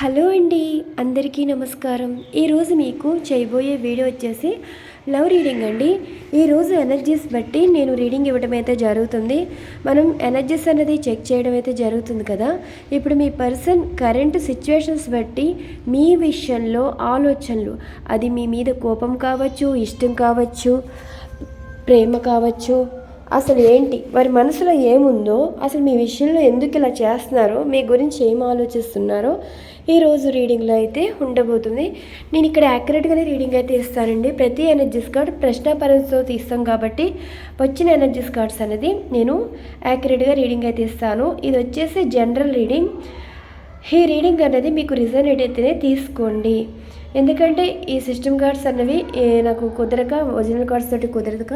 Hello అండి అందరికీ నమస్కారం. ఈరోజు మీకు చేయబోయే వీడియో వచ్చేసి లవ్ రీడింగ్ అండి. ఈరోజు ఎనర్జీస్ బట్టి నేను రీడింగ్ ఇవ్వడం అయితే జరుగుతుంది. మనం ఎనర్జీస్ అనేది చెక్ చేయడం అయితే జరుగుతుంది కదా. ఇప్పుడు మీ పర్సన్ కరెంట్ సిచ్యువేషన్స్ బట్టి మీ విషయంలో ఆలోచనలు అది మీ మీద కోపం కావచ్చు ఇష్టం కావచ్చు ప్రేమ కావచ్చు అసలు ఏంటి వారి మనసులో ఏముందో అసలు మీ విషయంలో ఎందుకు ఇలా చేస్తున్నారో మీ గురించి ఏం ఆలోచిస్తున్నారో ఈరోజు రీడింగ్లో అయితే ఉండబోతుంది. నేను ఇక్కడ యాక్యురేట్గానే రీడింగ్ అయితే ఇస్తానండి. ప్రతి ఎనర్జీస్ కార్డ్ ప్రశ్నాపరంతో తీస్తాం కాబట్టి వచ్చిన ఎనర్జీస్ కార్డ్స్ అనేది నేను యాక్యురేట్గా రీడింగ్ అయితే ఇస్తాను. ఇది వచ్చేసి జనరల్ రీడింగ్ ఈ రీడింగ్ అనేది మీకు రిజనేట్ అయితేనే తీసుకోండి. ఎందుకంటే ఈ సిస్టమ్ కార్డ్స్ అన్నవి నాకు కుదరక ఒరిజినల్ కార్డ్స్ తోటి కుదరక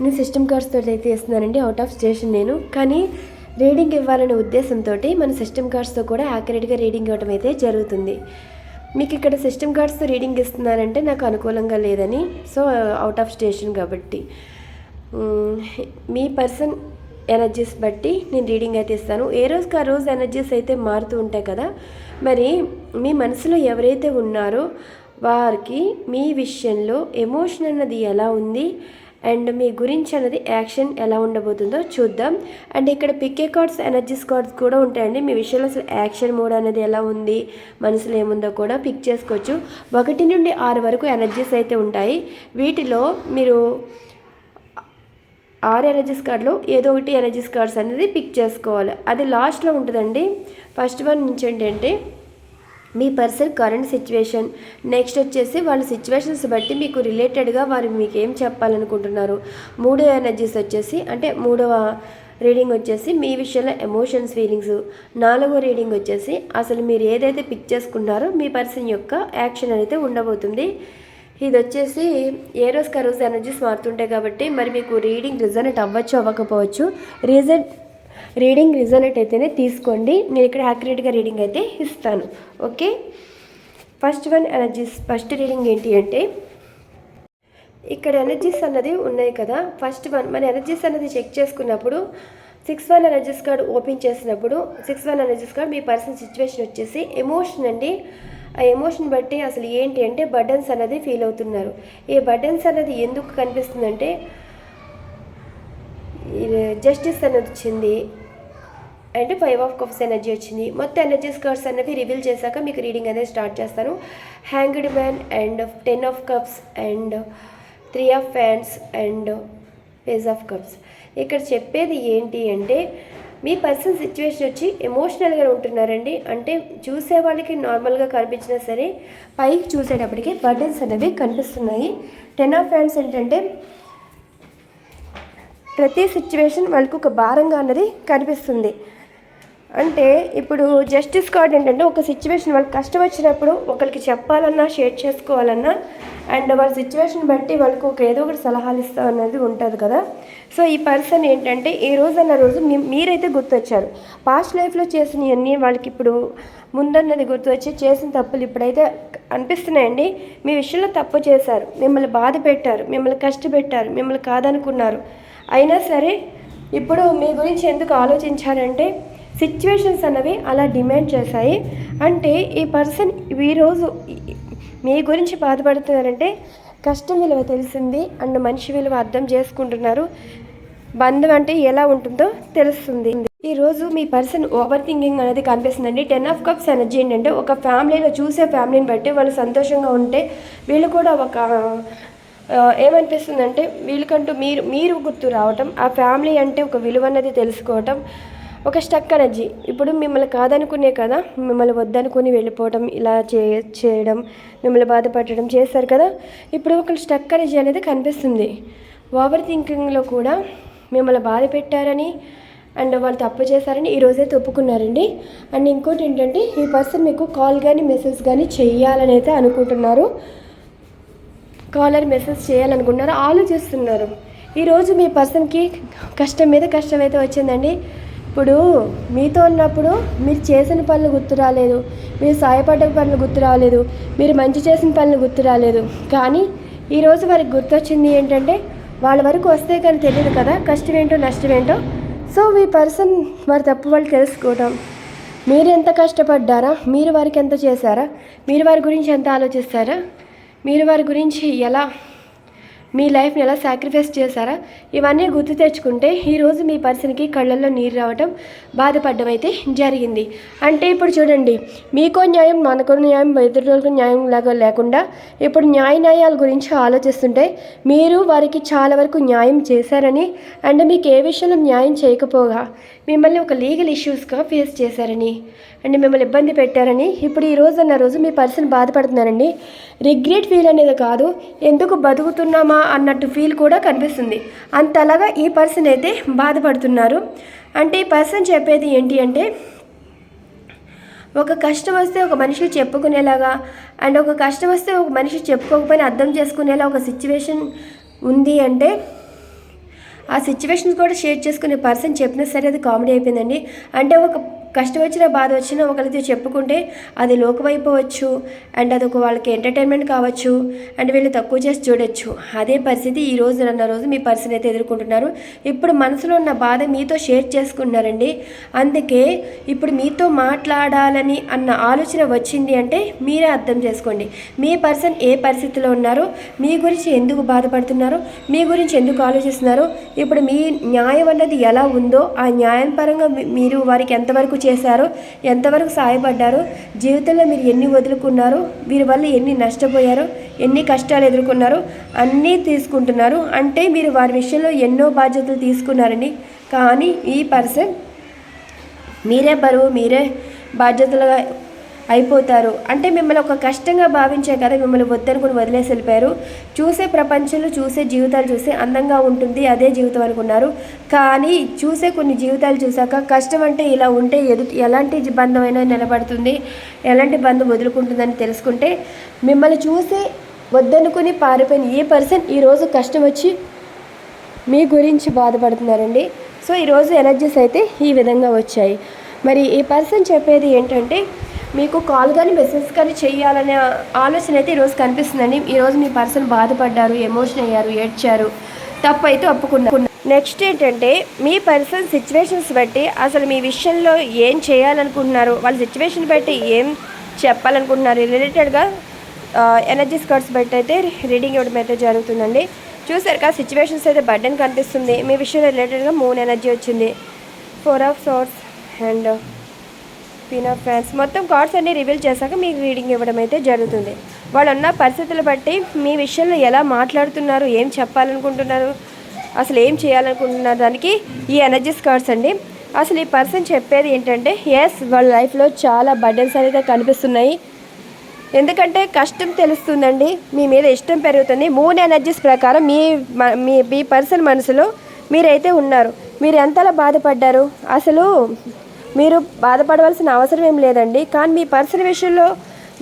నేను సిస్టమ్ కార్డ్స్ తోటి అయితే ఇస్తున్నానండి. అవుట్ ఆఫ్ స్టేషన్ నేను. కానీ రీడింగ్ ఇవ్వాలనే ఉద్దేశంతో మన సిస్టమ్ కార్డ్స్తో కూడా యాక్యురేట్గా రీడింగ్ ఇవ్వడం అయితే జరుగుతుంది. మీకు ఇక్కడ సిస్టమ్ కార్డ్స్తో రీడింగ్ ఇస్తున్నారంటే నాకు అనుకూలంగా లేదని సో అవుట్ ఆఫ్ స్టేషన్ కాబట్టి. మీ పర్సన్ ఎనర్జీస్ బట్టి నేను రీడింగ్ అయితే ఇస్తాను. ఏ రోజుకి ఆ రోజు ఎనర్జీస్ అయితే మారుతూ ఉంటాయి కదా మరి మీ మనసులో ఎవరైతే ఉన్నారో వారికి మీ విషయంలో ఎమోషన్ అన్నది ఎలా ఉంది అండ్ మీ గురించి అనేది యాక్షన్ ఎలా ఉండబోతుందో చూద్దాం. అండ్ ఇక్కడ పికే కార్డ్స్ ఎనర్జీస్ కార్డ్స్ కూడా ఉంటాయండి. మీ విషయంలో అసలు యాక్షన్ మోడ్ అనేది ఎలా ఉంది మనసులో ఏముందో కూడా పిక్ చేసుకోవచ్చు. ఒకటి నుండి ఆరు వరకు ఎనర్జీస్ అయితే ఉంటాయి. వీటిలో మీరు ఆరు ఎనర్జీస్ కార్డులో ఏదో ఒకటి ఎనర్జీస్ కార్డ్స్ అనేది పిక్ చేసుకోవాలి. అది లాస్ట్లో ఉంటుందండి. ఫస్ట్ వన్ నుంచి ఏంటంటే మీ పర్సన్ కరెంట్ సిచ్యువేషన్ నెక్స్ట్ వచ్చేసి వాళ్ళ సిచ్యువేషన్స్ బట్టి మీకు రిలేటెడ్గా వారు మీకు ఏం చెప్పాలనుకుంటున్నారు. మూడో ఎనర్జీస్ వచ్చేసి అంటే మూడవ రీడింగ్ వచ్చేసి మీ విషయంలో ఎమోషన్స్ ఫీలింగ్స్ నాలుగో రీడింగ్ వచ్చేసి అసలు మీరు ఏదైతే పిక్ చేసుకున్నారో మీ పర్సన్ యొక్క యాక్షన్ అయితే ఉండబోతుంది. ఇది వచ్చేసి ఏ రోజు ఆ ఎనర్జీస్ మారుతుంటాయి కాబట్టి మరి మీకు రీడింగ్ రిజనెట్ అవ్వచ్చు అవ్వకపోవచ్చు. రీజన్ రీడింగ్ రిజనెట్ అయితేనే తీసుకోండి. నేను ఇక్కడ యాక్యురేట్గా రీడింగ్ అయితే ఇస్తాను. Okay? First one energies first reading ఏంటి అంటే ఇక్కడ ఎనర్జీస్ అన్నది ఉన్నాయి కదా. ఫస్ట్ వన్ మన ఎనర్జీస్ అన్నది చెక్ చేసుకున్నప్పుడు six one energies card open చేసినప్పుడు సిక్స్ వన్ ఎనర్జీస్ కార్డ్ మీ పర్సన్ సిచ్యువేషన్ వచ్చేసి ఎమోషన్ అండి. ఆ ఎమోషన్ బట్టి అసలు ఏంటి అంటే బటన్స్ అనేది ఫీల్ అవుతున్నారు. ఈ బటన్స్ అనేది ఎందుకు కనిపిస్తుందంటే జస్టిస్ అనేది వచ్చింది and five of cups energy వచ్చింది. మొత్తం ఎనర్జీస్ కార్డ్స్ అనేవి రివీల్ చేశాక మీకు రీడింగ్ అనేది స్టార్ట్ చేస్తాను. Hanged man and ten of cups and three of fans and page of cups ఇక్కడ చెప్పేది ఏంటి అంటే మీ పర్సన్ సిచ్యువేషన్ వచ్చి ఎమోషనల్గా ఉంటున్నారండి. అంటే చూసే వాళ్ళకి నార్మల్గా కనిపించినా సరే పైకి చూసేటప్పటికి బటన్స్ అనేవి కనిపిస్తున్నాయి. టెన్ ఆఫ్ ఫ్యాన్స్ ఏంటంటే ప్రతి సిచ్యువేషన్ వాళ్ళకు ఒక భారంగా అన్నది కనిపిస్తుంది. అంటే ఇప్పుడు జస్టిస్ కార్డ్ ఏంటంటే ఒక సిచ్యువేషన్ వాళ్ళకి కష్టం వచ్చినప్పుడు ఒకరికి చెప్పాలన్నా షేర్ చేసుకోవాలన్నా అండ్ వాళ్ళ సిచ్యువేషన్ బట్టి వాళ్ళకు ఒక ఏదో ఒకటి సలహాలు ఇస్తా అనేది ఉంటుంది కదా. సో ఈ పర్సన్ ఏంటంటే ఈ రోజు అన్న రోజు మీరైతే గుర్తొచ్చారు. పాస్ట్ లైఫ్లో చేసినవన్నీ వాళ్ళకి ఇప్పుడు ముందన్నది గుర్తొచ్చి చేసిన తప్పులు ఇప్పుడైతే అనిపిస్తున్నాయండి. మీ విషయంలో తప్పు చేశారు. మిమ్మల్ని బాధ పెట్టారు. మిమ్మల్ని కష్టపెట్టారు. మిమ్మల్ని కాదనుకున్నారు. అయినా సరే ఇప్పుడు మీ గురించి ఎందుకు ఆలోచించారంటే సిచ్యువేషన్స్ అన్నవి అలా డిమాండ్ చేశాయి. అంటే ఈ పర్సన్ ఈరోజు మీ గురించి బాధపడుతున్నారంటే కష్టం విలువ తెలిసింది అండ్ మనిషి విలువ అర్థం చేసుకుంటున్నారు. బంధం అంటే ఎలా ఉంటుందో తెలుస్తుంది. ఈరోజు మీ పర్సన్ ఓవర్ థింకింగ్ అనేది కనిపిస్తుందండి. టెన్ ఆఫ్ కప్స్ ఎనర్జీ ఏంటంటే ఒక ఫ్యామిలీలో చూసే ఫ్యామిలీని బట్టి వాళ్ళు సంతోషంగా ఉంటే వీళ్ళు కూడా ఒక ఏమనిపిస్తుందంటే వీళ్ళకంటూ మీరు మీరు గుర్తు రావటం ఆ ఫ్యామిలీ అంటే ఒక విలువ అన్నది తెలుసుకోవటం ఒక స్టక్ ఎనర్జీ. ఇప్పుడు మిమ్మల్ని కాదనుకునే కదా మిమ్మల్ని వద్దనుకుని వెళ్ళిపోవడం ఇలా చే చేయడం మిమ్మల్ని బాధపడటం చేస్తారు కదా ఇప్పుడు ఒక స్టక్ ఎనర్జీ అనేది కనిపిస్తుంది. ఓవర్ థింకింగ్లో కూడా మిమ్మల్ని బాధ పెట్టారని అండ్ వాళ్ళు తప్పు చేశారని ఈరోజే ఒప్పుకున్నారండి. అండ్ ఇంకోటి ఏంటంటే ఈ పర్సన్ మీకు కాల్ కానీ మెసేజ్ కానీ చెయ్యాలని అయితే అనుకుంటున్నారు. కాలర్ మెసేజ్ చేయాలనుకుంటున్నారు ఆలోచిస్తున్నారు. ఈరోజు మీ పర్సన్కి కష్టం మీద కష్టం అయితే వచ్చిందండి. ఇప్పుడు మీతో ఉన్నప్పుడు మీరు చేసిన పనులు గుర్తు రాలేదు. మీరు సాయపడ్డ పనులు గుర్తు రాలేదు. మీరు మంచి చేసిన పనులు గుర్తు రాలేదు. కానీ ఈరోజు వారికి గుర్తొచ్చింది ఏంటంటే వాళ్ళ వరకు వస్తే కానీ తెలియదు కదా కష్టం ఏంటో నష్టం ఏంటో సో మీ పర్సన్ వారి తప్పు వాళ్ళు తెలుసుకోవటం. మీరు ఎంత కష్టపడ్డారా? మీరు వారికి ఎంత చేశారా? మీరు వారి గురించి ఎంత ఆలోచిస్తారా? మీరు వారి గురించి ఎలా మీ లైఫ్ని ఎలా సాక్రిఫైస్ చేశారా? ఇవన్నీ గుర్తు తెచ్చుకుంటే ఈరోజు మీ పర్సన్కి కళ్ళల్లో నీరు రావటం బాధపడడం అయితే జరిగింది. అంటే ఇప్పుడు చూడండి మీకో న్యాయం మనకో న్యాయం ఎదుటి న్యాయం లాగా లేకుండా ఇప్పుడు న్యాయ న్యాయాల గురించి ఆలోచిస్తుంటే మీరు వారికి చాలా వరకు న్యాయం చేశారని అండ్ మీకు ఏ విషయంలో న్యాయం చేయకపోగా మిమ్మల్ని ఒక లీగల్ ఇష్యూస్గా ఫేస్ చేశారని. అండ్ మిమ్మల్ని ఇబ్బంది పెట్టారని ఇప్పుడు ఈ రోజు అన్న రోజు మీ పర్సన్ బాధపడుతున్నారండి. రిగ్రెట్ ఫీల్ అనేది కాదు ఎందుకు బతుకుతున్నామా అన్నట్టు ఫీల్ కూడా కనిపిస్తుంది. అంతలాగా ఈ పర్సన్ అయితే బాధపడుతున్నారు. అంటే ఈ పర్సన్ చెప్పేది ఏంటి అంటే ఒక కష్టం వస్తే ఒక మనిషి చెప్పుకునేలాగా అండ్ ఒక కష్టం వస్తే ఒక మనిషి చెప్పుకోకపోయినా అర్థం చేసుకునేలా ఒక సిచ్యువేషన్ ఉంది అంటే ఆ సిచ్యువేషన్స్ కూడా షేర్ చేసుకునే పర్సన్ చెప్పినా సరే అది కామెడీ అయిపోయిందండి. అంటే ఒక కష్టం వచ్చినా బాధ వచ్చినా ఒకరితో చెప్పుకుంటే అది లోకమైపోవచ్చు అండ్ అది ఒక వాళ్ళకి ఎంటర్టైన్మెంట్ కావచ్చు. అండ్ వీళ్ళు తక్కువ చేసి చూడొచ్చు. అదే పరిస్థితి ఈ రోజు అన్న రోజు మీ పర్సన్ అయితే ఎదుర్కొంటున్నారు. ఇప్పుడు మనసులో ఉన్న బాధ మీతో షేర్ చేసుకుంటున్నారండి అందుకే ఇప్పుడు మీతో మాట్లాడాలని అన్న ఆలోచన వచ్చింది అంటే మీరే అర్థం చేసుకోండి. మీ పర్సన్ ఏ పరిస్థితిలో ఉన్నారో? మీ గురించి ఎందుకు బాధపడుతున్నారో? మీ గురించి ఎందుకు ఆలోచిస్తున్నారో? ఇప్పుడు మీ న్యాయం అన్నది ఎలా ఉందో ఆ న్యాయం పరంగా మీరు వారికి ఎంతవరకు చేశారో ఎంతవరకు సహాయపడ్డారో జీవితంలో మీరు ఎన్ని వదులుకున్నారో వీరి వల్ల ఎన్ని నష్టపోయారో ఎన్ని కష్టాలు ఎదుర్కొన్నారో అన్నీ తీసుకుంటున్నారు. అంటే మీరు వారి విషయంలో ఎన్నో బాధ్యతలు తీసుకున్నారండి కానీ ఈ పర్సన్ మీరే బరువు మీరే బాధ్యతలుగా అయిపోతారు. అంటే మిమ్మల్ని ఒక కష్టంగా భావించే కదా మిమ్మల్ని వద్దనుకుని వదిలేసి వెళ్ళిపోయారు. చూసే ప్రపంచంలో చూసే జీవితాలు చూసే అందంగా ఉంటుంది. అదే జీవితం అనుకున్నారు. కానీ చూసే కొన్ని జీవితాలు చూసాక కష్టం అంటే ఇలా ఉంటే ఎదు ఎలాంటి బంధమైనా నిలబడుతుంది ఎలాంటి బంధం వదులుకుంటుందని తెలుసుకుంటే మిమ్మల్ని చూసి వద్దనుకుని పారిపోయిన ఈ పర్సన్ ఈరోజు కష్టం వచ్చి మీ గురించి బాధపడుతున్నారండి? సో ఈరోజు ఎనర్జీస్ అయితే ఈ విధంగా వచ్చాయి. మరి ఈ పర్సన్ చెప్పేది ఏంటంటే మీకు కాల్ కానీ మెసేజ్ కానీ చేయాలనే ఆలోచన అయితే ఈరోజు కనిపిస్తుందండి. ఈరోజు మీ పర్సన్ బాధపడ్డారు ఎమోషన్ అయ్యారు ఏడ్చారు తప్పు అయితే ఒప్పుకున్నారు. నెక్స్ట్ ఏంటంటే మీ పర్సన్ సిచ్యువేషన్స్ బట్టి అసలు మీ విషయంలో ఏం చేయాలనుకుంటున్నారు? వాళ్ళ సిచ్యువేషన్ బట్టి ఏం చెప్పాలనుకుంటున్నారు? రిలేటెడ్గా ఎనర్జీ స్కర్ట్స్ బట్టి అయితే రీడింగ్ ఇవ్వడం అయితే జరుగుతుందండి. చూసారు కదా సిచ్యువేషన్స్ అయితే బర్డెన్ కనిపిస్తుంది. మీ విషయంలో రిలేటెడ్గా మూన్ ఎనర్జీ వచ్చింది. Four of swords and queen fans మొత్తం కార్డ్స్ అన్ని రివీల్ చేశాక మీకు రీడింగ్ ఇవ్వడం అయితే జరుగుతుంది. వాళ్ళు ఉన్న పరిస్థితులు బట్టి మీ విషయంలో ఎలా మాట్లాడుతున్నారు ఏం చెప్పాలనుకుంటున్నారు అసలు ఏం చేయాలనుకుంటున్నారు దానికి ఈ ఎనర్జీస్ కార్డ్స్ అండి. అసలు ఈ పర్సన్ చెప్పేది ఏంటంటే ఎస్ వాళ్ళ లైఫ్లో చాలా బర్డెన్స్ అయితే కనిపిస్తున్నాయి. ఎందుకంటే కష్టం తెలుస్తుందండి. మీ మీద ఇష్టం పెరుగుతుంది. మూన్ ఎనర్జీస్ ప్రకారం మీ మ- మీ మీ పర్సన్ మనసులో మీరైతే ఉన్నారు. మీరు ఎంతలా బాధపడ్డారు? అసలు మీరు బాధపడవలసిన అవసరం ఏం లేదండి. కానీ మీ పర్సనల్ విషయంలో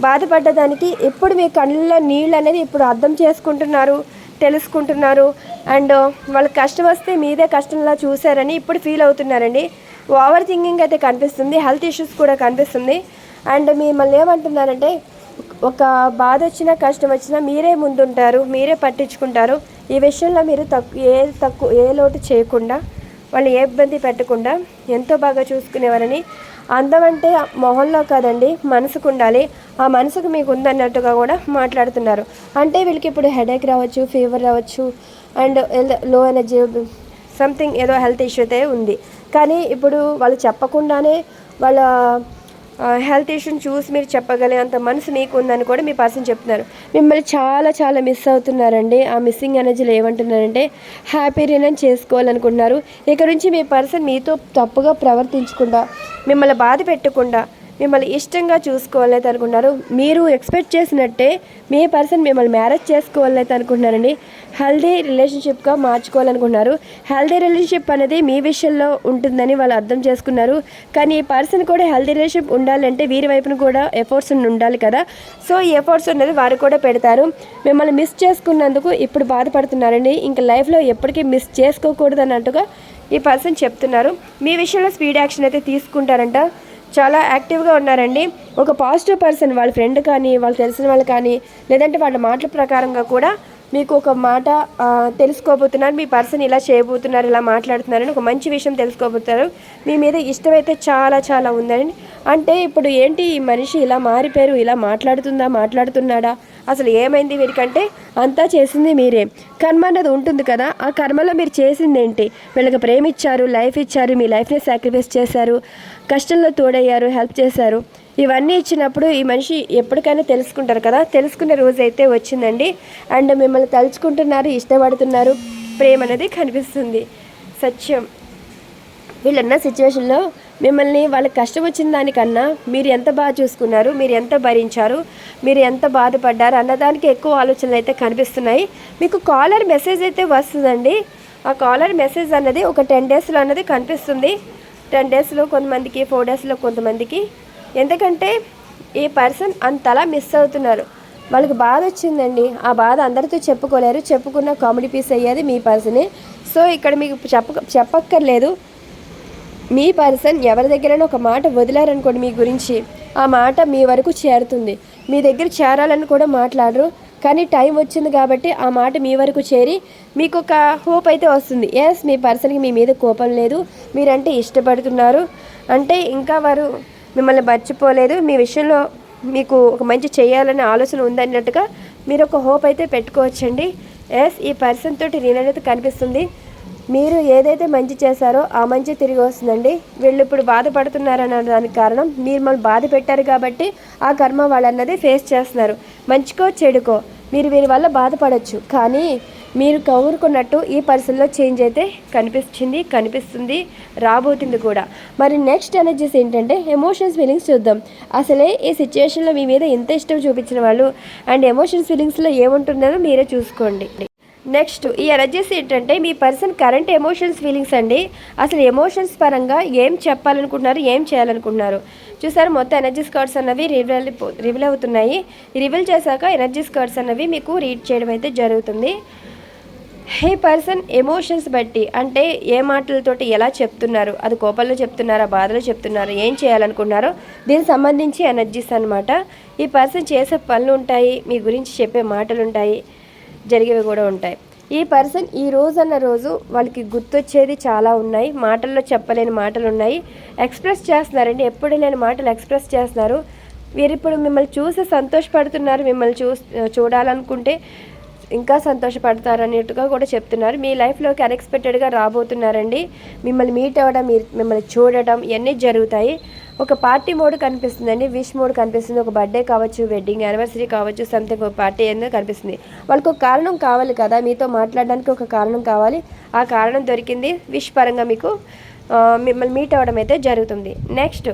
బాధపడ్డదానికి ఇప్పుడు మీ కళ్ళల్లో నీళ్ళు అనేది ఇప్పుడు అర్థం చేసుకుంటున్నారు తెలుసుకుంటున్నారు. అండ్ వాళ్ళకి కష్టం వస్తే మీదే కష్టంలా చూశారని ఇప్పుడు ఫీల్ అవుతున్నారండి. ఓవర్ థింకింగ్ అయితే కనిపిస్తుంది హెల్త్ ఇష్యూస్ కూడా కనిపిస్తుంది. అండ్ మిమ్మల్ని ఏమంటున్నారంటే ఒక బాధ వచ్చినా కష్టం వచ్చినా మీరే ముందుంటారు మీరే పట్టించుకుంటారు. ఈ విషయంలో మీరు తక్కువ ఏ తక్కువ ఏ లోటు చేయకుండా వాళ్ళు ఏ ఇబ్బంది పెట్టకుండా ఎంతో బాగా చూసుకునేవారని అందం అంటే మొహంలో కాదండి మనసుకు ఉండాలి. ఆ మనసుకు మీకు ఉందన్నట్టుగా కూడా మాట్లాడుతున్నారు. అంటే వీళ్ళకి ఇప్పుడు హెడేక్ రావచ్చు ఫీవర్ రావచ్చు అండ్లో ఎనర్జీ సంథింగ్ ఏదో హెల్త్ ఇష్యూ అయితే ఉంది. కానీ ఇప్పుడు వాళ్ళు చెప్పకుండానే వాళ్ళ హెల్త్ ఇష్యూని చూసి మీరు చెప్పగలిగేంత మనసు మీకు ఉందని కూడా మీ పర్సన్ చెప్తున్నారు. మిమ్మల్ని చాలా చాలా మిస్ అవుతున్నారండి. ఆ మిస్సింగ్ ఎనర్జీలు ఏమంటున్నారంటే హ్యాపీ రినన్ చేసుకోవాలనుకుంటున్నారు. ఇక నుంచి మీ పర్సన్ మీతో తప్పుగా ప్రవర్తించకుండా మిమ్మల్ని బాధ పెట్టకుండా మిమ్మల్ని ఇష్టంగా చూసుకోవాలైతే అనుకుంటున్నారు. మీరు ఎక్స్పెక్ట్ చేసినట్టే మీ పర్సన్ మిమ్మల్ని మ్యారేజ్ చేసుకోవాలైతే అనుకుంటున్నారండి. హెల్దీ రిలేషన్షిప్గా మార్చుకోవాలనుకుంటున్నారు హెల్దీ రిలేషన్షిప్ అనేది మీ విషయంలో ఉంటుందని వాళ్ళు అర్థం చేసుకున్నారు. కానీ ఈ పర్సన్ కూడా హెల్దీ రిలేషన్షిప్ ఉండాలంటే వీరి వైపున కూడా ఎఫర్ట్స్ ఉండాలి కదా. సో ఈ ఎఫర్ట్స్ అనేది వారు కూడా పెడతారు. మిమ్మల్ని మిస్ చేసుకున్నందుకు ఇప్పుడు బాధపడుతున్నారండి. ఇంకా లైఫ్లో ఎప్పటికీ మిస్ చేసుకోకూడదు అన్నట్టుగా ఈ పర్సన్ చెప్తున్నారు. మీ విషయంలో స్పీడ్ యాక్షన్ అయితే తీసుకుంటారంట. చాలా యాక్టివ్గా ఉన్నారండి. ఒక పాజిటివ్ పర్సన్ వాళ్ళ ఫ్రెండ్ కానీ వాళ్ళు తెలిసిన వాళ్ళు కానీ లేదంటే వాళ్ళ మాటల ప్రకారంగా కూడా మీకు ఒక మాట తెలుసుకోబోతున్నారు మీ పర్సన్ ఇలా చేయబోతున్నారు ఇలా మాట్లాడుతున్నారని ఒక మంచి విషయం తెలుసుకోబోతున్నారు. మీ మీద ఇష్టమైతే చాలా చాలా ఉందండి. అంటే ఇప్పుడు ఏంటి ఈ మనిషి ఇలా మారిపోయారు ఇలా మాట్లాడుతుందా మాట్లాడుతున్నాడా? అసలు ఏమైంది వీరికంటే అంతా చేసింది మీరే. కర్మ అన్నది ఉంటుంది కదా ఆ కర్మలో మీరు చేసింది ఏంటి వీళ్ళకి ప్రేమ ఇచ్చారు లైఫ్ ఇచ్చారు మీ లైఫ్ని సాక్రిఫైస్ చేశారు కష్టంలో తోడయ్యారు హెల్ప్ చేశారు. ఇవన్నీ ఇచ్చినప్పుడు ఈ మనిషి ఎప్పటికైనా తెలుసుకుంటారు కదా? తెలుసుకునే రోజు అయితే వచ్చిందండి. అండ్ మిమ్మల్ని తలుచుకుంటున్నారు ఇష్టపడుతున్నారు ప్రేమ అనేది కనిపిస్తుంది. సత్యం. వీళ్ళున్న సిచ్యువేషన్లో మిమ్మల్ని వాళ్ళకి కష్టం వచ్చిన దానికన్నా మీరు ఎంత బాగా చూసుకున్నారు మీరు ఎంత భరించారు మీరు ఎంత బాధపడ్డారు అన్నదానికి ఎక్కువ ఆలోచనలు అయితే కనిపిస్తున్నాయి. మీకు కాలర్ మెసేజ్ అయితే వస్తుందండి. ఆ కాలర్ మెసేజ్ అన్నది ఒక టెన్ డేస్లో అన్నది కనిపిస్తుంది. టెన్ డేస్లో కొంతమందికి ఫోర్ డేస్లో కొంతమందికి ఎందుకంటే ఈ పర్సన్ అంతలా మిస్ అవుతున్నారు. వాళ్ళకి బాధ వచ్చిందండి. ఆ బాధ అందరితో చెప్పుకోలేరు. చెప్పుకున్న కామెడీ పీస్ అయ్యేది మీ పర్సనే. సో ఇక్కడ మీకు చెప్ప చెప్పక్కర్లేదు. మీ పర్సన్ ఎవరి దగ్గరైనా ఒక మాట వదిలారనుకోండి మీ గురించి. ఆ మాట మీ వరకు చేరుతుంది. మీ దగ్గర చేరాలని కూడా మాట్లాడరు. కానీ టైం వచ్చింది కాబట్టి ఆ మాట మీ వరకు చేరి మీకు ఒక హోప్ అయితే వస్తుంది. ఎస్ మీ పర్సన్కి మీ మీద కోపం లేదు. మీరంటే ఇష్టపడుతున్నారు. అంటే ఇంకా వారు మిమ్మల్ని మర్చిపోలేదు. మీ విషయంలో మీకు ఒక మంచి చేయాలనే ఆలోచన ఉందన్నట్టుగా మీరు ఒక హోప్ అయితే పెట్టుకోవచ్చండి. ఎస్ ఈ పర్సన్ తోటి నేనైతే కనిపిస్తుంది. మీరు ఏదైతే మంచి చేశారో ఆ మంచి తిరిగి వస్తుందండి. వీళ్ళు ఇప్పుడు బాధపడుతున్నారన్న దానికి కారణం మీరు మమ్మల్ని బాధ పెట్టారు కాబట్టి ఆ కర్మ వాళ్ళన్నది ఫేస్ చేస్తున్నారు. మంచికో చెడుకో మీరు వీరి వల్ల బాధపడచ్చు. కానీ మీరు కోరుకున్నట్టు ఈ పర్సన్లో చేంజ్ అయితే కనిపించింది కనిపిస్తుంది రాబోతుంది కూడా. మరి నెక్స్ట్ ఎనర్జీస్ ఏంటంటే ఎమోషన్స్ ఫీలింగ్స్ చూద్దాం. అసలే ఈ సిచ్యువేషన్లో మీ మీద ఎంత ఇష్టం చూపించిన వాళ్ళు అండ్ ఎమోషన్స్ ఫీలింగ్స్లో ఏముంటుందో మీరే చూసుకోండి. నెక్స్ట్ ఈ ఎనర్జీస్ ఏంటంటే మీ పర్సన్ కరెంట్ ఎమోషన్స్ ఫీలింగ్స్ అండి. అసలు ఎమోషన్స్ పరంగా ఏం చెప్పాలనుకుంటున్నారు ఏం చేయాలనుకుంటున్నారు? చూసారు మొత్తం ఎనర్జీస్ కార్డ్స్ అన్నవి రివీల్ రివీల్ అవుతున్నాయి. రివీల్ చేశాక ఎనర్జీస్ కార్డ్స్ అన్నవి మీకు రీడ్ చేయడం అయితే జరుగుతుంది. హే పర్సన్ ఎమోషన్స్ బట్టి అంటే ఏ మాటలతోటి ఎలా చెప్తున్నారు అది కోపంలో చెప్తున్నారా బాధలో చెప్తున్నారా ఏం చేయాలనుకున్నారో దీనికి సంబంధించి ఎనర్జీస్ అన్నమాట. ఈ పర్సన్ చేసే పనులు ఉంటాయి మీ గురించి చెప్పే మాటలు ఉంటాయి జరిగేవి కూడా ఉంటాయి. ఈ పర్సన్ ఈ రోజు అన్న రోజు వాళ్ళకి గుర్తొచ్చేది చాలా ఉన్నాయి మాటల్లో చెప్పలేని మాటలు ఉన్నాయి. ఎక్స్ప్రెస్ చేస్తున్నారండి ఎప్పుడు లేని మాటలు ఎక్స్ప్రెస్ చేస్తున్నారు. వీరిప్పుడు మిమ్మల్ని చూసి సంతోషపడుతున్నారు మిమ్మల్ని చూ చూడాలనుకుంటే ఇంకా సంతోషపడతారనేట్టుగా కూడా చెప్తున్నారు. మీ లైఫ్లోకి అన్ఎక్స్పెక్టెడ్గా రాబోతున్నారండి. మిమ్మల్ని మీట్ అవ్వడం మిమ్మల్ని చూడటం ఇవన్నీ జరుగుతాయి. ఒక పార్టీ మోడ్ కనిపిస్తుందండి. విష్ మోడ్ కనిపిస్తుంది. ఒక బర్త్డే కావచ్చు వెడ్డింగ్ యానివర్సరీ కావచ్చు సంథింగ్ ఒక పార్టీ ఏదో కనిపిస్తుంది. వాళ్ళకి ఒక కారణం కావాలి కదా. మీతో మాట్లాడడానికి ఒక కారణం కావాలి. ఆ కారణం దొరికింది. విష్ పరంగా మీకు మిమ్మల్ని మీట్ అవ్వడం అయితే జరుగుతుంది. నెక్స్ట్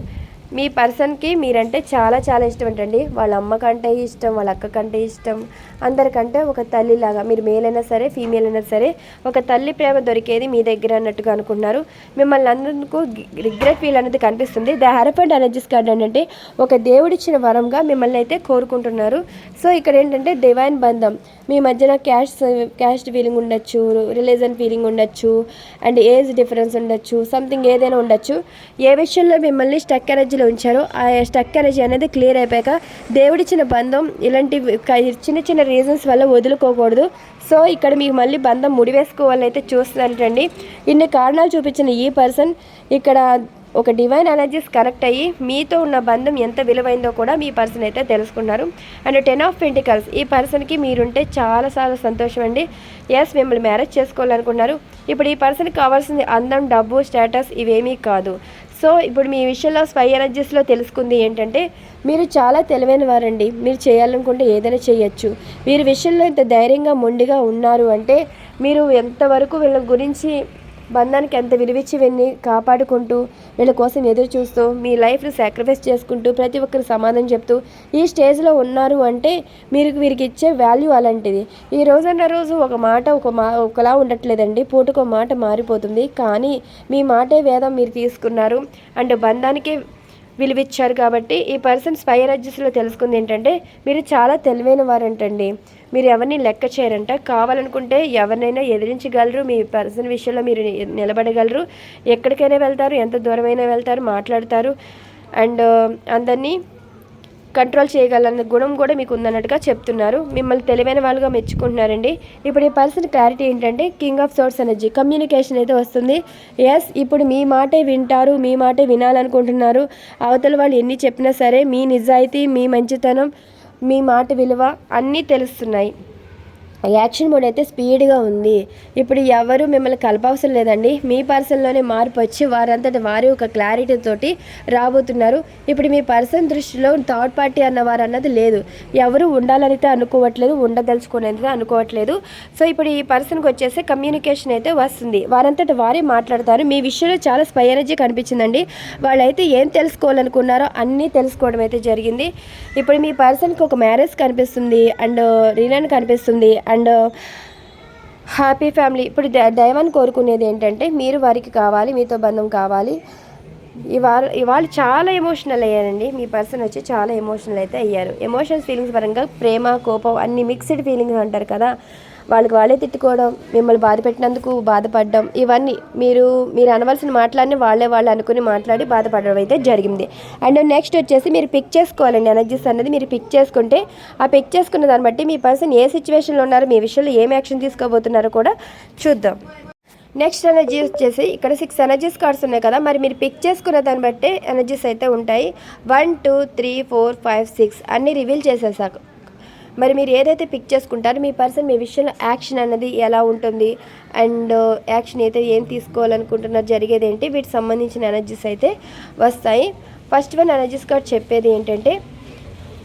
మీ పర్సన్కి మీరంటే చాలా చాలా ఇష్టం ఏంటండి వాళ్ళ అమ్మ కంటే ఇష్టం వాళ్ళ అక్క కంటే ఇష్టం అందరికంటే ఒక తల్లిలాగా. మీరు మేల్ అయినా సరే ఫీమేల్ అయినా సరే ఒక తల్లి ప్రేమ దొరికేది మీ దగ్గర అన్నట్టుగా అనుకున్నారు మిమ్మల్ని అందరికీ రిగ్రెట్ ఫీల్ అనేది కనిపిస్తుంది. ద హెరఫెండ్ ఎనర్జీస్ కార్డ్ ఏంటంటే ఒక దేవుడిచ్చిన వరంగా మిమ్మల్ని అయితే కోరుకుంటున్నారు. సో ఇక్కడ ఏంటంటే డివైన్ బంధం. మీ మధ్యన క్యాస్ట్ క్యాస్ట్ ఫీలింగ్ ఉండొచ్చు రిలీజన్ ఫీలింగ్ ఉండొచ్చు అండ్ ఏజ్ డిఫరెన్స్ ఉండొచ్చు సంథింగ్ ఏదైనా ఉండొచ్చు. ఏ విషయంలో మిమ్మల్ని స్టక్ ఎనర్జీలో ఉంచారో. ఆ స్టక్ ఎనర్జీ అనేది క్లియర్ అయిపోయాక దేవుడిచ్చిన బంధం ఇలాంటి చిన్న చిన్న రీజన్స్ వల్ల వదులుకోకూడదు. సో ఇక్కడ మీకు మళ్ళీ బంధం ముడివేసుకోవాలని అయితే చూస్తున్నారంటండి. ఇన్ని కారణాలు చూపించిన ఈ పర్సన్ ఇక్కడ ఒక డివైన్ ఎనర్జీస్ కనెక్ట్ అయ్యి మీతో ఉన్న బంధం ఎంత విలువైందో కూడా మీ పర్సన్ అయితే తెలుసుకున్నారు. అండ్ టెన్ ఆఫ్ పెంటికల్స్ ఈ పర్సన్కి మీరుంటే చాలా చాలా సంతోషం అండి. ఎస్ మిమ్మల్ని మ్యారేజ్ చేసుకోవాలనుకున్నారు. ఇప్పుడు ఈ పర్సన్కి కావాల్సింది అందం డబ్బు స్టేటస్ ఇవేమీ కాదు. సో ఇప్పుడు మీ విషయంలో స్పై ఎనర్జీస్లో తెలుసుకుంది ఏంటంటే మీరు చాలా తెలివైన వారండి. మీరు చేయాలనుకుంటే ఏదైనా చేయొచ్చు. వీరి విషయంలో ఇంత ధైర్యంగా మొండిగా ఉన్నారు అంటే మీరు ఎంతవరకు వీళ్ళ గురించి బంధానికి ఎంత విలువిచ్చి వీరిని కాపాడుకుంటూ వీళ్ళ కోసం ఎదురు చూస్తూ మీ లైఫ్ని సాక్రిఫైస్ చేసుకుంటూ ప్రతి ఒక్కరు సమాధానం చెప్తూ ఈ స్టేజ్లో ఉన్నారు అంటే మీరు వీరికి ఇచ్చే వాల్యూ అలాంటిది. ఈ రోజన్న రోజు ఒక మాట ఒక మా ఒకలా ఉండట్లేదండి. పూటకు మాట మారిపోతుంది. కానీ మీ మాటే వేదం మీరు తీసుకున్నారు. అండ్ బంధానికి విలువిచ్చారు కాబట్టి ఈ పర్సన్ స్పై ఎనర్జీస్లో తెలుసుకుంది ఏంటంటే మీరు చాలా తెలివైన వారంటండి. మీరు ఎవరిని లెక్క చేయరంట. కావాలనుకుంటే ఎవరినైనా ఎదిరించగలరు. మీ పర్సన్ విషయంలో మీరు నిలబడగలరు. ఎక్కడికైనా వెళ్తారు. ఎంత దూరమైనా వెళ్తారు. మాట్లాడతారు. అండ్ అందరినీ కంట్రోల్ చేయగలన్న గుణం కూడా మీకు ఉందన్నట్టుగా చెప్తున్నారు. మిమ్మల్ని తెలివైన వాళ్ళుగా మెచ్చుకుంటున్నారండి. ఇప్పుడు ఈ పర్సన్ క్లారిటీ ఏంటంటే king of swords energy communication అయితే వస్తుంది. ఎస్ ఇప్పుడు మీ మాటే వింటారు మీ మాటే వినాలనుకుంటున్నారు. అవతల వాళ్ళు ఎన్ని చెప్పినా సరే మీ నిజాయితీ మీ మంచితనం మీ మాట విలువ అన్నీ తెలుస్తున్నాయి. యాక్షన్ మోడ్ అయితే స్పీడ్గా ఉంది. ఇప్పుడు ఎవరు మిమ్మల్ని కలపవసరం లేదండి. మీ పర్సన్లోనే మార్పు వచ్చి వారంతటి వారి ఒక క్లారిటీ తోటి రాబోతున్నారు. ఇప్పుడు మీ పర్సన్ దృష్టిలో థర్డ్ పార్టీ అన్నవారు అన్నది లేదు. ఎవరు ఉండాలనైతే అనుకోవట్లేదు ఉండదలుచుకునేది అనుకోవట్లేదు. సో ఇప్పుడు ఈ పర్సన్కి వచ్చేసి కమ్యూనికేషన్ అయితే వస్తుంది. వారంతటి వారే మాట్లాడతారు. మీ విషయంలో చాలా స్పై ఎనర్జీ కనిపించిందండి. వాళ్ళైతే ఏం తెలుసుకోవాలనుకున్నారో అన్నీ తెలుసుకోవడం అయితే జరిగింది. ఇప్పుడు మీ పర్సన్కి ఒక మ్యారేజ్ కనిపిస్తుంది. అండ్ రీనన్ కనిపిస్తుంది. And happy family. ఇప్పుడు దైవాన్ని కోరుకునేది ఏంటంటే మీరు వారికి కావాలి మీతో బంధం కావాలి. ఇవాళ ఇవాళ చాలా ఎమోషనల్ అయ్యారండి. మీ పర్సన్ వచ్చి చాలా ఎమోషనల్ అయితే అయ్యారు. ఎమోషనల్ ఫీలింగ్స్ పరంగా ప్రేమ కోపం అన్ని మిక్స్డ్ ఫీలింగ్స్ అంటారు కదా. వాళ్ళకి వాళ్ళే తిట్టుకోవడం మిమ్మల్ని బాధ పెట్టినందుకు బాధపడడం ఇవన్నీ మీరు మీరు అనవలసిన మాటలన్నీ వాళ్ళే వాళ్ళు అనుకుని మాట్లాడి బాధపడడం అయితే జరిగింది. అండ్ నెక్స్ట్ వచ్చేసి మీరు పిక్ చేసుకోవాలండి. ఎనర్జీస్ అనేది మీరు పిక్ చేసుకుంటే ఆ పిక్ చేసుకున్న దాన్ని బట్టి మీ పర్సన్ ఏ సిచ్యువేషన్లో ఉన్నారో మీ విషయంలో ఏం యాక్షన్ తీసుకోబోతున్నారో కూడా చూద్దాం. నెక్స్ట్ ఎనర్జీ వచ్చేసి ఇక్కడ సిక్స్ ఎనర్జీస్ కార్డ్స్ ఉన్నాయి కదా మరి మీరు పిక్ చేసుకున్న దాన్ని బట్టే ఎనర్జీస్ అయితే ఉంటాయి. One two three four five six అన్నీ రివీల్ చేసేసాక మరి మీరు ఏదైతే పిక్ చేసుకుంటారో మీ పర్సన్ మీ విషయంలో యాక్షన్ అనేది ఎలా ఉంటుంది? అండ్ యాక్షన్ uh, అయితే ఏం తీసుకోవాలనుకుంటున్నారు జరిగేది ఏంటి వీటికి సంబంధించిన ఎనర్జీస్ అయితే వస్తాయి. ఫస్ట్ వన్ ఎనర్జీస్ కార్డ్ చెప్పేది ఏంటంటే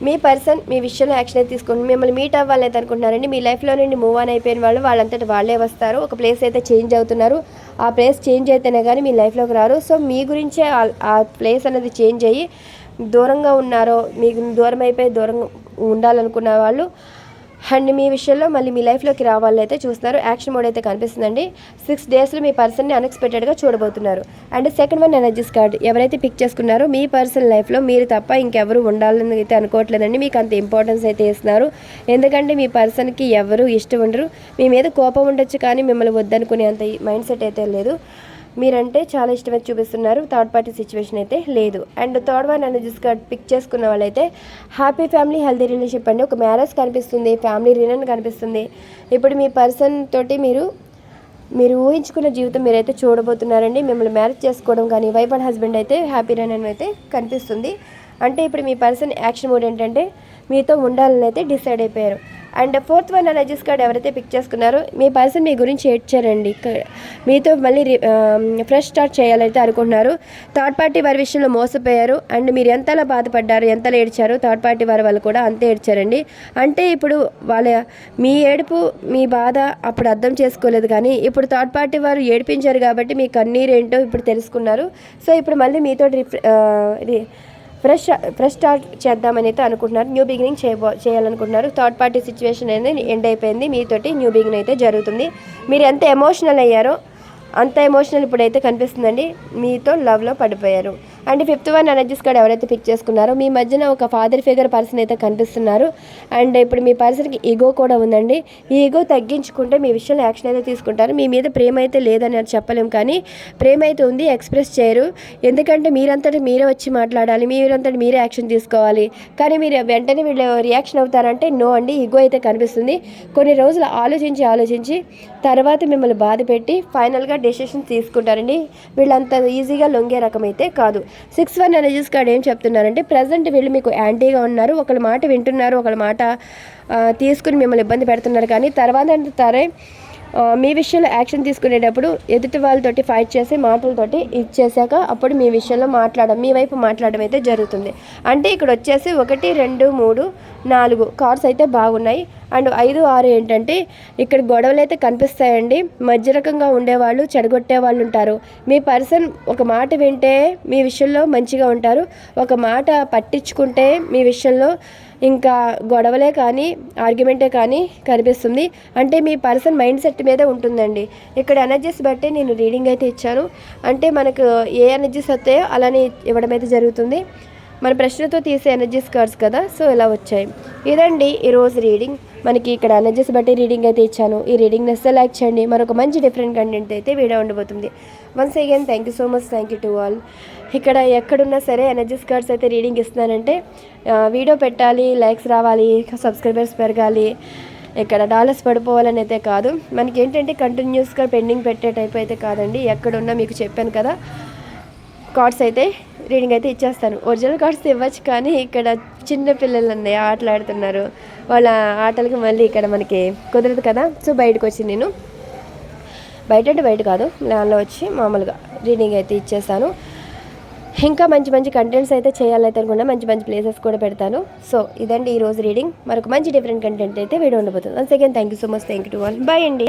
మీ పర్సన్ మీ విషయంలో యాక్షన్ అయితే తీసుకుని మిమ్మల్ని మీట్ అవ్వాలని అయితే అనుకుంటున్నారండి. మీ లైఫ్లో నుండి మూవ్ ఆన్ అయిపోయిన వాళ్ళు వాళ్ళంతటి వాళ్ళే వస్తారు. ఒక ప్లేస్ అయితే చేంజ్ అవుతున్నారు. ఆ ప్లేస్ చేంజ్ అయితేనే కానీ మీ లైఫ్లోకి రారు. సో మీ గురించే ఆ- ప్లేస్ అనేది చేంజ్ అయ్యి దూరంగా ఉన్నారో మీకు దూరం అయిపోయి దూరం ఉండాలనుకున్న వాళ్ళు. అండ్ మీ విషయంలో మళ్ళీ మీ లైఫ్లోకి రావాలని అయితే చూస్తున్నారు. యాక్షన్ మోడ్ అయితే కనిపిస్తుందండి. సిక్స్ డేస్లో మీ పర్సన్ని అన్ఎక్స్పెక్టెడ్గా చూడబోతున్నారు. And second one energies card ఎవరైతే పిక్ చేసుకున్నారో మీ పర్సన్ లైఫ్లో మీరు తప్ప ఇంకెవరు ఉండాలని అయితే అనుకోవట్లేదండి. మీకు అంత ఇంపార్టెన్స్ అయితే ఇస్తున్నారు. ఎందుకంటే మీ పర్సన్కి ఎవరు ఇష్టం ఉండరు. మీ మీద కోపం ఉండొచ్చు కానీ మిమ్మల్ని వద్దనుకునే అంత మైండ్ సెట్ అయితే లేదు. మీరంటే చాలా ఇష్టమైతే చూపిస్తున్నారు. థర్డ్ పార్టీ సిచ్యువేషన్ అయితే లేదు. And third one energies card pick చేసుకున్న వాళ్ళైతే హ్యాపీ ఫ్యామిలీ హెల్దీ రిలేషన్షిప్ అండి. ఒక మ్యారేజ్ కనిపిస్తుంది ఫ్యామిలీ రినన్ కనిపిస్తుంది. ఇప్పుడు మీ పర్సన్ తోటి మీరు మీరు ఊహించుకున్న జీవితం మీరైతే చూడబోతున్నారండి. మిమ్మల్ని మ్యారేజ్ చేసుకోవడం కానీ వైఫ్ అండ్ హస్బెండ్ అయితే హ్యాపీ రన్ అయితే కనిపిస్తుంది. అంటే ఇప్పుడు మీ పర్సన్ యాక్షన్ మూడ్ ఏంటంటే మీతో ఉండాలని అయితే డిసైడ్ అయిపోయారు. And fourth one energies card ఎవరైతే పిక్ చేసుకున్నారో మీ పర్సన్ మీ గురించి ఏడ్చారండి మీతో మళ్ళీ ఫ్రెష్ స్టార్ట్ చేయాలైతే అనుకుంటున్నారు. థర్డ్ పార్టీ వారి విషయంలో మోసపోయారు. అండ్ మీరు ఎంతలా బాధపడ్డారు ఎంతలా ఏడ్చారు థర్డ్ పార్టీ వారి వాళ్ళు కూడా అంతే ఏడ్చారండి. అంటే ఇప్పుడు వాళ్ళ మీ ఏడుపు మీ బాధ అప్పుడు అర్థం చేసుకోలేదు కానీ ఇప్పుడు థర్డ్ పార్టీ వారు ఏడిపించారు కాబట్టి మీ కన్నీరు ఏంటో ఇప్పుడు తెలుసుకున్నారు. సో ఇప్పుడు మళ్ళీ మీతో రిఫ్ ఇది ఫ్రెష్ ఫ్రెష్ స్టార్ట్ చేద్దామని అయితే అనుకుంటున్నారు. న్యూ బిగినింగ్ చేయబో చేయాలనుకుంటున్నారు. థర్డ్ పార్టీ సిచ్యువేషన్ అనేది ఎండ్ అయిపోయింది. మీతోటి న్యూ బిగినింగ్ అయితే జరుగుతుంది. మీరు ఎంత ఎమోషనల్ అయ్యారో అంత ఎమోషనల్ ఇప్పుడైతే కనిపిస్తుందండి. మీతో లవ్లో పడిపోయారు. And fifth one energies card ఎవరైతే పిక్ చేసుకున్నారో మీ మధ్యన ఒక ఫాదర్ ఫిగర్ పర్సన్ అయితే కనిపిస్తున్నారు. అండ్ ఇప్పుడు మీ పర్సన్కి ఈగో కూడా ఉందండి. ఈ ఈగో తగ్గించుకుంటే మీ విషయంలో యాక్షన్ అయితే తీసుకుంటారు. మీ మీద ప్రేమ అయితే లేదని అది కానీ ప్రేమ అయితే ఉంది ఎక్స్ప్రెస్ చేయరు. ఎందుకంటే మీరంతటి మీరే వచ్చి మాట్లాడాలి మీరంతటి మీరే యాక్షన్ తీసుకోవాలి. కానీ మీరు వెంటనే వీళ్ళు రియాక్షన్ అవుతారంటే నో అండి ఈగో అయితే కనిపిస్తుంది. కొన్ని రోజులు ఆలోచించి ఆలోచించి తర్వాత మిమ్మల్ని బాధ పెట్టి ఫైనల్గా డెసిషన్ తీసుకుంటారండి. వీళ్ళంత ఈజీగా లొంగే రకం అయితే కాదు. సిక్స్ వన్ ఎనర్జీస్ కార్డ్ ఏం చెప్తున్నారంటే ప్రజెంట్ వీళ్ళు మీకు యాంటీగా ఉన్నారు ఒకళ్ళ మాట వింటున్నారు ఒకళ్ళ మాట తీసుకుని మిమ్మల్ని ఇబ్బంది పెడుతున్నారు కానీ తర్వాత అంటారే మీ విషయంలో యాక్షన్ తీసుకునేటప్పుడు ఎదుటి వాళ్ళతోటి ఫైట్ చేసి మాటలతోటి ఇచ్చేసాక అప్పుడు మీ విషయంలో మాట్లాడడం మీ వైపు మాట్లాడడం అయితే జరుగుతుంది. అంటే ఇక్కడ వచ్చేసి ఒకటి రెండు మూడు నాలుగు కార్స్ అయితే బాగున్నాయి. అండ్ ఐదు ఆరు ఏంటంటే ఇక్కడ గొడవలు అయితే కనిపిస్తాయండి. మధ్య రకంగా ఉండేవాళ్ళు చెడగొట్టే వాళ్ళు ఉంటారు. మీ పర్సన్ ఒక మాట వింటే మీ విషయంలో మంచిగా ఉంటారు. ఒక మాట పట్టించుకుంటే మీ విషయంలో ఇంకా గొడవలే కానీ ఆర్గ్యుమెంటే కానీ కనిపిస్తుంది. అంటే మీ పర్సన్ మైండ్ సెట్ మీద ఉంటుందండి. ఇక్కడ ఎనర్జీస్ బట్టి నేను రీడింగ్ అయితే ఇచ్చాను. అంటే మనకు ఏ ఎనర్జీస్ వస్తాయో అలానే ఇవ్వడం అయితే జరుగుతుంది. మన ప్రశ్నతో తీసే ఎనర్జీస్ కార్డ్స్ కదా సో ఇలా వచ్చాయి. ఇదండి ఈరోజు రీడింగ్. మనకి ఇక్కడ ఎనర్జీస్ బట్టి రీడింగ్ అయితే ఇచ్చాను. ఈ రీడింగ్ నెస్తే లైక్ చేయండి. మరొక మంచి డిఫరెంట్ కంటెంట్ అయితే వీడియో ఉండబోతుంది. Once again thank you so much thank you to all ఇక్కడ ఎక్కడున్నా సరే ఎనర్జీస్ కార్డ్స్ అయితే రీడింగ్ ఇస్తున్నానంటే వీడియో పెట్టాలి లైక్స్ రావాలి సబ్స్క్రైబర్స్ పెరగాలి ఇక్కడ డాలర్స్ పడిపోవాలని అయితే కాదు. మనకి ఏంటంటే కంటిన్యూస్గా పెండింగ్ పెట్టే టైప్ అయితే కాదండి. ఎక్కడున్నా మీకు చెప్పాను కదా. కార్డ్స్ అయితే రీడింగ్ అయితే ఇచ్చేస్తాను. ఒరిజినల్ కార్డ్స్ ఇవ్వచ్చు కానీ ఇక్కడ చిన్న పిల్లలు ఉన్నాయి ఆటలాడుతున్నారు వాళ్ళ ఆటలకి మళ్ళీ ఇక్కడ మనకి కుదరదు కదా సో బయటకు వచ్చి నేను. బయట అంటే బయట కాదు ల్యాన్లో వచ్చి మామూలుగా రీడింగ్ అయితే ఇచ్చేస్తాను. ఇంకా మంచి మంచి కంటెంట్స్ అయితే చేయాలైతే అనుకున్నా మంచి మంచి ప్లేసెస్ కూడా పెడతాను. సో ఇదండి ఈ రోజు రీడింగ్. మరొక మంచి డిఫరెంట్ కంటెంట్ అయితే వీడియో ఉండబోతుంది. Once again thank you so much thank you to all bye అండి.